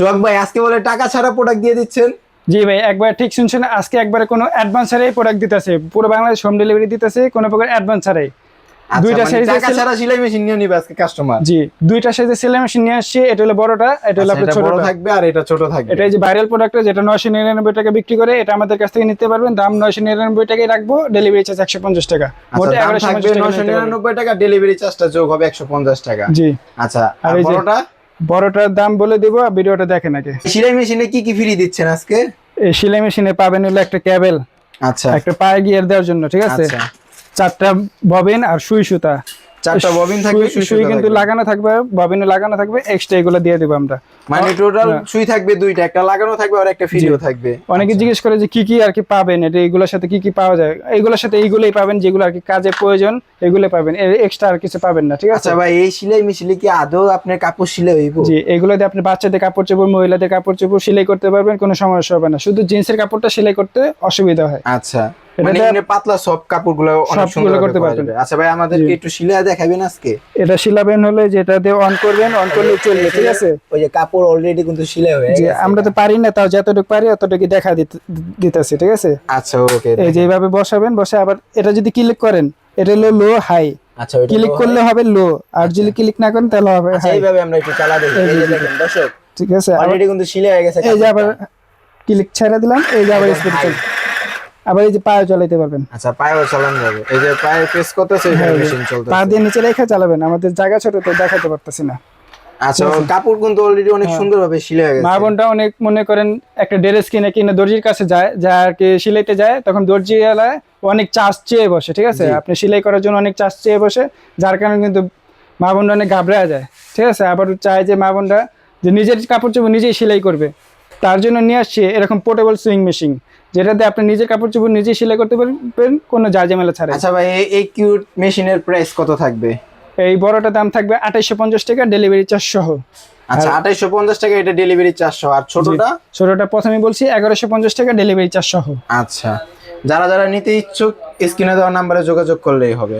সোহাগ ভাই আজকে বলে টাকা ছাড়া প্রোডাক্ট দিয়ে দিচ্ছেন? জি ভাই একবার ঠিক শুনছেন আজকে একবারে কোনো অ্যাডভান্স ছাড়াই প্রোডাক্ট দিতেছে। পুরো বাংলাদেশ হোম ডেলিভারি দিতেছে কোনো প্রকার অ্যাডভান্স ছাড়াই। আচ্ছা, দুইটা মানে সাইজের টাকা ছাড়া সেলাই মেশিন নিয়ে নিবে আজকে কাস্টমার জি দুইটা সাইজের সেলাই মেশিন নিয়ে আসছি এটা হলো বড়টা এটা হলো আপনার আচ্ছা, বড় থাকবে আর এটা ছোট থাকবে। এটা এই যে ভাইরাল প্রোডাক্ট যেটা নয়শো নিরানব্বই টাকা বিক্রি করে এটা আমাদের কাছ থেকে নিতে পারবেন দাম নয়শো নিরানব্বই টাকাই রাখব ডেলিভারি চার্জ একশো পঞ্চাশ টাকা। মোট আচ্ছা থাকবে পঞ্চাশ টাকা ডেলিভারি চার্জটা যোগ হবে একশো পঞ্চাশ টাকা। জি। আচ্ছা আর বড়টা? বড়টার দাম বলে দিব আর ভিডিওটা দেখেন আগে। সেলাই মেশিনে কি কি ফ্রি দিচ্ছেন আজকে? এই সেলাই মেশিনে পাবেন হলো একটা ক্যাবেল আচ্ছা। একটা পায়ে গিয়ার দেওয়ার জন্য ঠিক আছে? আচ্ছা। চারটা ববিন আর সুই সুতা। চারটা ববিন থাকবে সুই- কিন্তু লাগানো থাকবে ববিনে লাগানো থাকবে এক্সট্রা এগুলো দিয়ে দেবো আমরা। মানে টোটাল হ্যাঁ। সুই থাকবে দুইটা একটা লাগানো থাকবে আর একটা ফ্রিও থাকবে। অনেকে জিজ্ঞেস করে যে কি কি আর কি পাবেন এটা এইগুলোর সাথে কি কি পাওয়া যায়? এগুলোর সাথে এইগুলোই পাবেন যেগুলো আর কি কাজে প্রয়োজন এগুলো পাবেন। এক্সট্রা আর কিছু পাবেন না ঠিক আছে? আচ্ছা ভাই এই সেলাই মিশিলে কি আদৌ আপনার কাপড় সিলাই হইব? জি এগুলো দিয়ে আপনি বাচ্চাদের কাপড় চোপড় মহিলাদের কাপড় চোপড় সেলাই করতে পারবেন কোনো সমস্যা হবে না। শুধু জিন্সের কাপড়টা সেলাই করতে অসুবিধা হয়। আচ্ছা। মানে এমনি পাতলা সব কাপড়গুলো অনেক সুন্দর করতে পারবেন। আচ্ছা ভাই আমাদেরকে একটু সিলাই দেখাবেন আজকে? এটা শিলাবেন হলে যেটা দিয়ে অন করবেন অন করলে চলবে ঠিক আছে? ওই যে কাপড় অলরেডি কিন্তু সিলাই হয়ে গেছে আমরা তো পারি না তাও যতটুকু পারি অতটুকু দেখা দিতেছি ঠিক আছে? আচ্ছা ওকে এই যে এইভাবে বসাবেন বসে আবার এটা যদি ক্লিক করেন এটা হলো লো হাই আচ্ছা ক্লিক করলে হবে লো আর যদি ক্লিক না করেন তাহলে হবে আচ্ছা হাই এইভাবে আমরা একটু চালা দেখি এই যে দেখেন দর্শক ঠিক আছে অলরেডি কিন্তু সিলাই হয়ে গেছে এই যে আবার ক্লিক ছেড়ে দিলাম এই যে আবার স্পিড চল আবার এই যে পায়ে চালাইতে পারবেন। আচ্ছা পায়েও চালানো যাবে। এই যে পায়ে প্রেস করতেছে হ্যাঁ, মেশিন চলতেছে। পা দিয়ে নিচে রেখে চালাবেন আমাদের জায়গা ছোট তো দেখাতে পারতেছি না। আচ্ছা কাপড় কিন্তু অলরেডি অনেক সুন্দরভাবে সিলাই হয়ে মা গেছে বোনটা অনেক মনে করেন একটা ড্রেস কিনে কিনে দর্জির কাছে যায় যা আর কি সিলাইতে যায় তখন দর্জি এলায় অনেক চার্জ চেয়ে বসে ঠিক আছে? আপনি সেলাই করার জন্য অনেক চার্জ চেয়ে বসে যার কারণে কিন্তু মা বোনটা অনেক ঘাবড়া যায় ঠিক আছে? আবার চায় যে মা বোনটা যে নিজের কাপড় চোপড় নিজেই সেলাই করবে। তার জন্য নিয়ে আসছে এরকম পোর্টেবল সুইং মেশিন যেটাতে আপনি নিজে কাপড় চোপড় নিজে সেলাই করতে পারবেন কোনো যা ঝামেলা ছাড়া আচ্ছা ভাই এই- কিউট মেশিনের প্রাইস কত থাকবে? এই বড়টার দাম থাকবে আঠাইশো পঞ্চাশ টাকা ডেলিভারি চার্জ সহ আচ্ছা আঠাইশো পঞ্চাশ টাকা এটা ডেলিভারি চার্জ সহ আর ছোটটা? ছোটটা প্রথমে বলছি এগারোশো পঞ্চাশ টাকা ডেলিভারি চার্জ সহ আচ্ছা। যারা যারা নিতে ইচ্ছুক স্ক্রিনে দেওয়া নাম্বারে যোগাযোগ করলেই হবে।